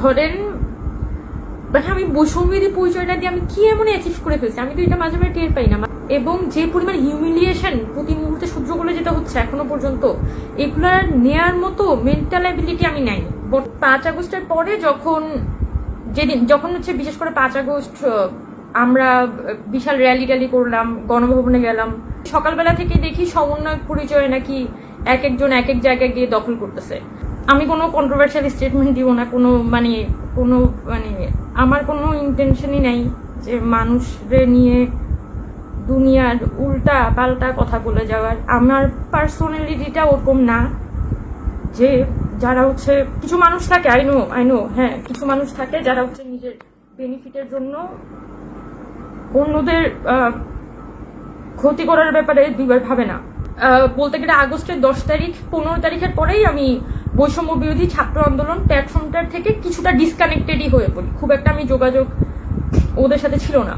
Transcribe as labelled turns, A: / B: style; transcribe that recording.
A: ধরেন মানে আমি বৈষম্যবিধি পরিচয়টা দিয়ে আমি কি এমন অ্যাচিভ করে ফেলছি? আমি তো এটা মাঝে মাঝে টের পাই না। এবং যে পরিমাণ হিউমিলিয়েশন প্রতি মুহূর্তে সহ্য করে যেতে হচ্ছে এখনও পর্যন্ত এগুলার নেয়ার মতো মেন্টাল অ্যাবিলিটি আমি নাই। পাঁচ আগস্টের পরে যখন, যেদিন, যখন হচ্ছে বিশেষ করে পাঁচ আগস্ট আমরা বিশাল র্যালি ট্যালি করলাম, গণভবনে গেলাম, সকালবেলা থেকে দেখি সমন্বয় পরিচয় নাকি এক একজন এক এক জায়গায় গিয়ে দখল করতেছে। আমি কোনো কন্ট্রোভার্সিয়াল স্টেটমেন্ট দিব না, কোনো মানে কোনো মানে আমার কোনো ইন্টেনশনই নাই যে মানুষরে নিয়ে দুনিয়ার উল্টা পাল্টা কথা বলে যাওয়ার। আমার পার্সোনালিটিটা ওরকম না যে যারা হচ্ছে, কিছু মানুষ থাকে আই নো আই নো হ্যাঁ কিছু মানুষ থাকে যারা হচ্ছে নিজের বেনিফিটের জন্য অন্যদের ক্ষতি করার ব্যাপারে দুইবার ভাবে না। বলতে গেলে আগস্টের দশ তারিখ, পনেরো তারিখের পরেই আমি বৈষম্য বিরোধী ছাত্র আন্দোলন প্ল্যাটফর্মটার থেকে কিছুটা ডিসকানেক্টেডই হয়ে পড়ি। খুব একটা আমি যোগাযোগ ওদের সাথে ছিল না।